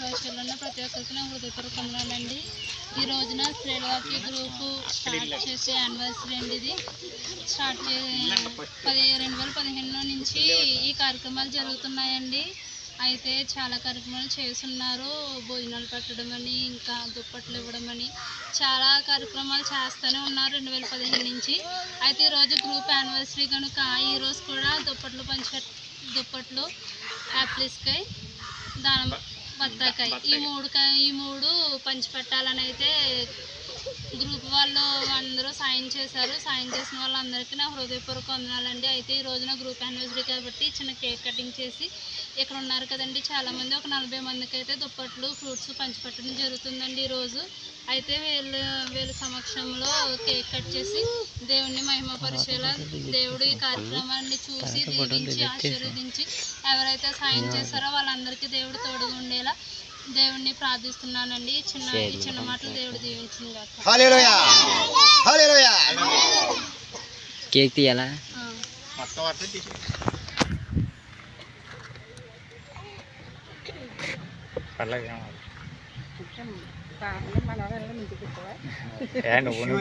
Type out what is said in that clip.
భాషలో ప్రతి ఒక్కరికి నా హృదయపూర్వకంగానండి ఈ రోజున శ్రీలవాకి గ్రూప్ స్టార్ట్ చేసే యానివర్సరీ అండి ఇది స్టార్ట్ చే పది రెండు వేల పదిహేనులో నుంచి ఈ కార్యక్రమాలు జరుగుతున్నాయండి అయితే చాలా కార్యక్రమాలు చేస్తున్నారు. భోజనాలు పెట్టడం అని ఇంకా దుప్పట్లు ఇవ్వడం అని. చాలా కార్యక్రమాలు చేస్తూనే ఉన్నారు రెండు వేల పదిహేను నుంచి. అయితే ఈరోజు గ్రూప్ యానివర్సరీ కనుక ఈరోజు కూడా దుప్పట్లు పంచి దుప్పట్లు యాప్లిస్కాయ్ దానం బత్తాకాయ. ఈ మూడు ఈ మూడు పంచిపెట్టాలని అయితే గ్రూప్ వాళ్ళు అందరూ సాయం చేశారు. సాయం చేసిన వాళ్ళందరికీ నా హృదయపూర్వక వందనాలండి. అయితే ఈ రోజున గ్రూప్ యానివర్సరీ కాబట్టి చిన్న కేక్ కటింగ్ చేసి ఇక్కడ ఉన్నారు కదండి. చాలామంది ఒక నలభై మందికి అయితే దుప్పట్లు ఫ్రూట్స్ పంచిపెట్టడం జరుగుతుందండి ఈరోజు అయితే వీళ్ళు వీళ్ళ సమక్షంలో కేక్ కట్ చేసి దేవుణ్ణి మహిమపరిచేలా దేవుడు ఈ కార్యక్రమాన్ని చూసి దీవించి ఆశీర్వదించి ఎవరైతే సాయం చేశారో వాళ్ళందరికీ దేవుడు తోడుగా ఉండేలా దేవుణ్ణి ప్రార్థిస్తున్నానండి. చిన్న చిన్న మాటలు దేవుడు దీవించింది కాక. హల్లెలూయా! హల్లెలూయా! కేక్ తీయాలా? నువ్వు